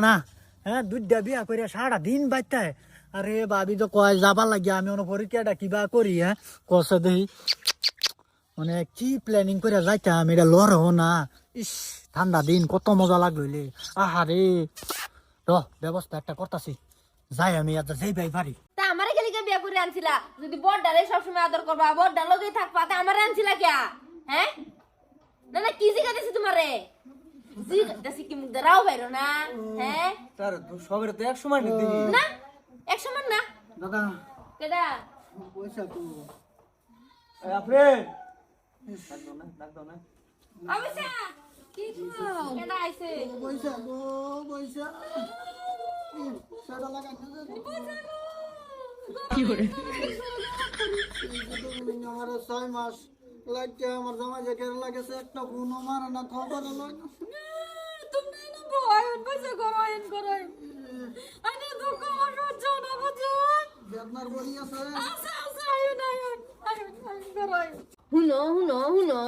না হ্যাঁ বিয়া দিন আরে কয়, যাবার আমি কিবা হ্যাঁ? মানে কি এটা ঠান্ডা দিন, কত মজা লাগল আহারে। র ব্যবস্থা একটা করতাছি। যাই আমি আজ যাই ভাই বাড়ি তা আমারে গেলি কে বিয়া করে আনছিলা। যদি বড়ডারে সবসময় আদর করবা বড়ডার লগেই থাকবা তা আমারে আনছিলা কে হ্যাঁ? না না কি জিগাতেছি তোমারে? জিগাতেছি কি মুখ দাঁড়াও বাইরো না? হ্যাঁ? তার সবের তো এক সময় নিতে না একশো মান না। দাদা। কেডা? পয়সা তো। আপনি ডাকতো না ডাকতো না অবশ্যা কি খাও কেডা আইছে? পয়সা গো পয়সা। লাগাই আমার ছয় মাস লাগছে আমার জামাই যে কেন লাগেছে একটা ফোন আমার না খবর তুমি না বয়ন বসে গরয়ন গরয়ন আরে দুঃখ আমার সহ্য না বুঝো বেদনার বড়ি আছে আয়ুন আয়ুন আয়ুন আয়ুন গরয়ন হুনো হুনো হুনো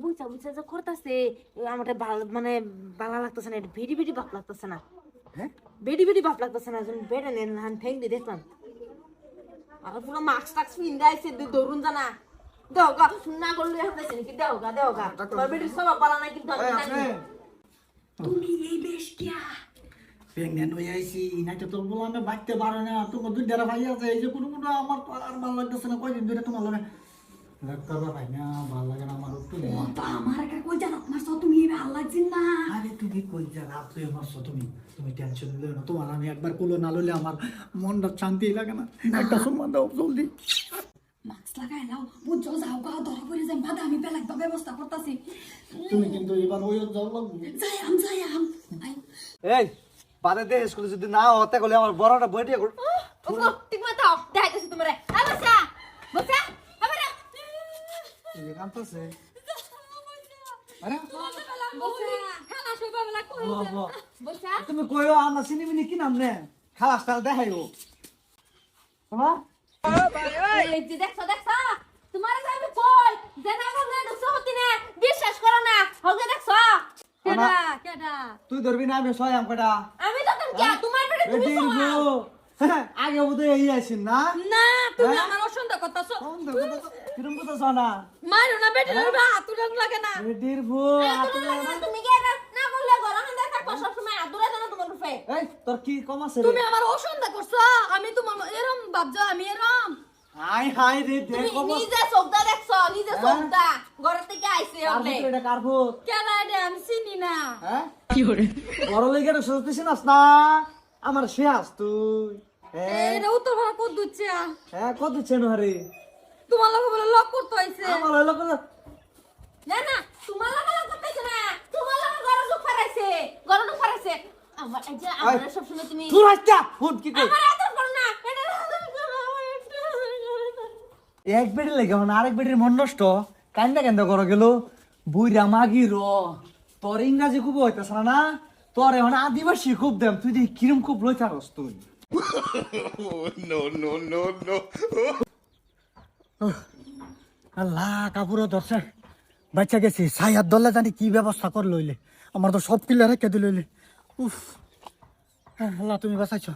বুঝা বুঝা যে করতেছে আমার ভালো মানে ভালো লাগতেছে না ভিডি ভিডি ভাব লাগতেছে না। হ্যাঁ? বেডি বেডি ভাব লাগতেছে না বেড়ে নেন হান ঠেং দিয়ে দেখলাম আর পুরো মাস্ক টাক্স পিন্দে আইছে দৌড়ুন জানা দেও গা না করলে হাতে নাকি দেও গা দেও গা তোমার বেটির সব পালা না কিন্তু তুমি এই বেশ কিয়া প্রেগনেন্ট হয়ে আইছি বাঁচতে পারে না তোমার দুই ডেরা ভাই আছে এই যে কোনো কোনো আমার আর ভালো লাগতেছে না কয়দিন ধরে তোমার লাগে ডাক্তার ভাই না ভালো লাগে না আমার একটু আমার একটা কই জানো আমার না আরে তুমি কই যা রাত হয়ে মারছো তুমি তুমি টেনশন নিলে না। তোমার আমি একবার কোলো না লইলে আমার মনটা শান্তি লাগে না। একটা সম্মান দাও জলদি। মাস্ক লাগাই লাও বুঝছ যাও গা ধরা পড়ে যাই বাদা আমি ব্যবস্থা করতেছি। তুমি কিন্তু এবার ওই যাও লাগবে যাই আম যাই আম আই। এই বাদে দেহ স্কুলে যদি না হতে গেলে আমার বড়টা ঠিক মতো দেখাইতেছি তোমারে। বসা। আবার এই যে কাঁদতেছে আরে বসা খানা শুবা বলা কই বাবা। বসা তুমি কইও আমরা চিনি মিনি কি নাম নে? খালাস তাল দেখাইও। তোমার? দেখছ দেখছ? তোমার যে আমি কই? যে না বললে ঢুকছো হতি না বিশ্বাস করো না। হলকে দেখছ? কেডা কেডা? তুই ধরবি না আমি সয়াম আমি তো তুমি তোমার তুমি বেটির আগে বোধ এই না? না তুমি হ্যাঁ? আমার অসুন্দর করতেছো কিরম কথা না মারো না বেটে হাত লাগে না বেটির হাতে লাগে না। তুমি কে না না বললে গরম থাকো সময় তোমার রূপে এই তোর কি কম আছে তুমি আমার করছ আমি তোমার এরম ভাবছ আমি এরম হাই হাই রে দেখ তুমি নিজে দেখছ নিজে ঘরের থেকে আইছে ওলে এটা কার কেন রে আমি চিনি না হ্যাঁ কি করে বড় লেগে সরতেছিস না আমার শেষ তুই হ্যাঁ এটা উত্তর ভাড়া কত দিচ্ছে হ্যাঁ কত চেন হারে তোমার লোক বলে লক করতে হইছে আমার না না তোমার লাগা লাগা করতেছ না। তোমার লাগা গরম ফারাইছে গরম ফারাইছে আমার এই যে আমার সব সময় তুমি তুই রাস্তা ফোন কি কর আমার করো না এটা এক বেডি লেগে মানে আরেক বেডির মন নষ্ট। কান্দা কান্দা করো গেল। বুইরা মাগি র তোর ইংরাজি খুব হইতেছ না তোর এখন আদিবাসী খুব দেম তুই দেখি কিরম খুব লই থাকস তুই আল্লাহ কাপুর ধরছে বাচ্চা গেছি সাইয়ার দলে জানি কি ব্যবস্থা কর লইলে। আমার তো সব কিলারে কেঁদে লইলে। উফ আল্লাহ, তুমি বাঁচাইছ।